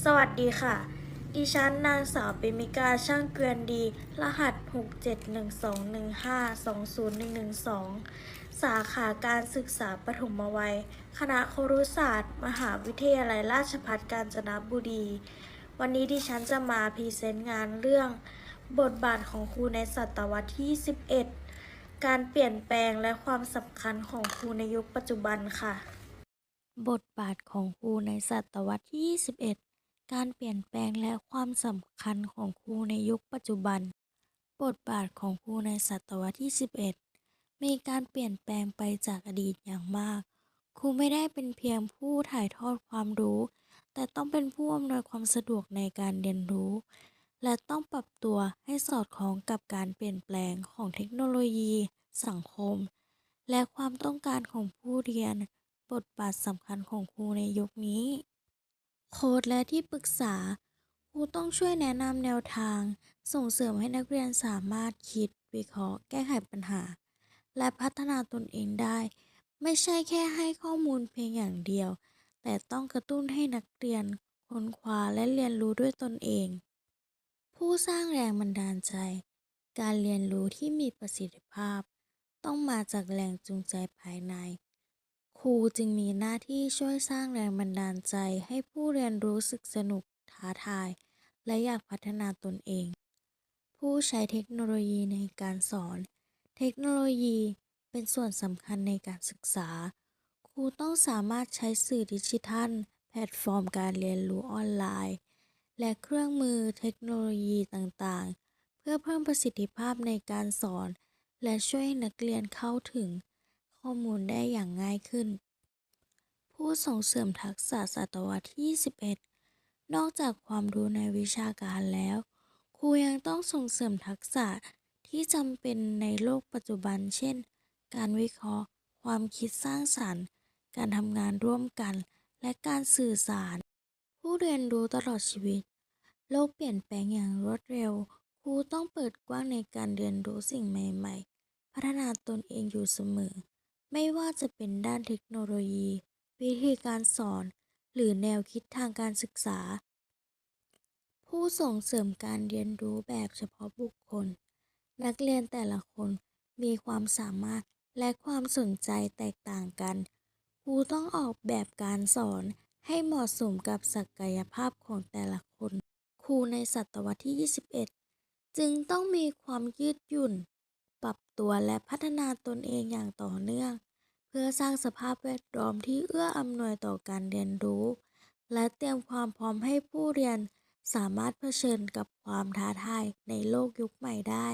สวัสดีค่ะ ดิฉันนางสาวเปมิกาช่างเกวียนดี รหัส 67121520112 สาขาการศึกษาปฐมวัย คณะครุศาสตร์ มหาวิทยาลัยราชภัฏกาญจนบุรี วันนี้ดิฉันจะมาพรีเซนต์งานเรื่อง บทบาทของครูในศตวรรษที่11การเปลี่ยนแปลงและความสำคัญของครูในยุคปัจจุบันค่ะ บทบาทของครูในศตวรรษที่ 21 การเปลี่ยนแปลงและความสำคัญของครูในยุคปัจจุบัน บทบาทของครูในศตวรรษที่ 11 มีการเปลี่ยนแปลงไปจากอดีตอย่างมาก ครูไม่ได้เป็นเพียงผู้ถ่ายทอดความรู้ แต่ต้องเป็นผู้อำนวยความสะดวกในการเรียนรู้ และต้องปรับตัวให้สอดคล้องกับการเปลี่ยนแปลงของเทคโนโลยี สังคม และความต้องการของผู้เรียน บทบาทสำคัญของครูในยุคนี้ โค้ดและที่ปรึกษาครูต้องช่วยแนะนำแนวทาง ส่งเสริมให้นักเรียนสามารถคิด วิเคราะห์ แก้ไขปัญหา และพัฒนาตนเองได้ ไม่ใช่แค่ให้ข้อมูลเพียงอย่างเดียว แต่ต้องกระตุ้นให้นักเรียนค้นคว้าและเรียนรู้ด้วยตนเอง ผู้สร้างแรงบันดาลใจ การเรียนรู้ที่มีประสิทธิภาพ ต้องมาจากแรงจูงใจภายใน ครูจึงมีหน้าที่ช่วยสร้างแรงบันดาลใจให้ผู้เรียนรู้สึกสนุกท้าทาย และอยากพัฒนาตนเอง ผู้ใช้เทคโนโลยีในการสอน เทคโนโลยีเป็นส่วนสำคัญในการศึกษา ครูต้องสามารถใช้สื่อดิจิทัล แพลตฟอร์มการเรียนรู้ออนไลน์ และเครื่องมือเทคโนโลยีต่างๆ เพื่อเพิ่มประสิทธิภาพในการสอน และช่วยนักเรียนเข้าถึง ข้อมูลได้อย่างง่ายขึ้น ผู้ส่งเสริมทักษะศตวรรษที่ 21 นอกจากความรู้ในวิชาการแล้ว ครูยังต้องส่งเสริมทักษะที่จำเป็นในโลกปัจจุบัน เช่น การวิเคราะห์ ความคิดสร้างสรรค์ การทำงานร่วมกัน และการสื่อสาร ผู้เรียนรู้ตลอดชีวิต โลกเปลี่ยนแปลงอย่างรวดเร็ว ครูต้องเปิดกว้างในการเรียนรู้สิ่งใหม่ ๆ พัฒนาตนเองอยู่เสมอ ไม่ว่าจะเป็นด้านเทคโนโลยี วิธีการสอน หรือแนวคิดทางการศึกษา ผู้ส่งเสริมการเรียนรู้แบบเฉพาะบุคคล นักเรียนแต่ละคนมีความสามารถและความสนใจแตกต่างกัน ครูต้องออกแบบการสอนให้เหมาะสมกับศักยภาพของแต่ละคน ครูในศตวรรษที่ 21 จึงต้องมีความยืดหยุ่น ตัวและพัฒนาตนเองอย่างต่อเนื่อง เพื่อสร้างสภาพแวดล้อมที่เอื้ออำนวยต่อการเรียนรู้ และเตรียมความพร้อมให้ผู้เรียนสามารถเผชิญกับความท้าทายในโลกยุคใหม่ได้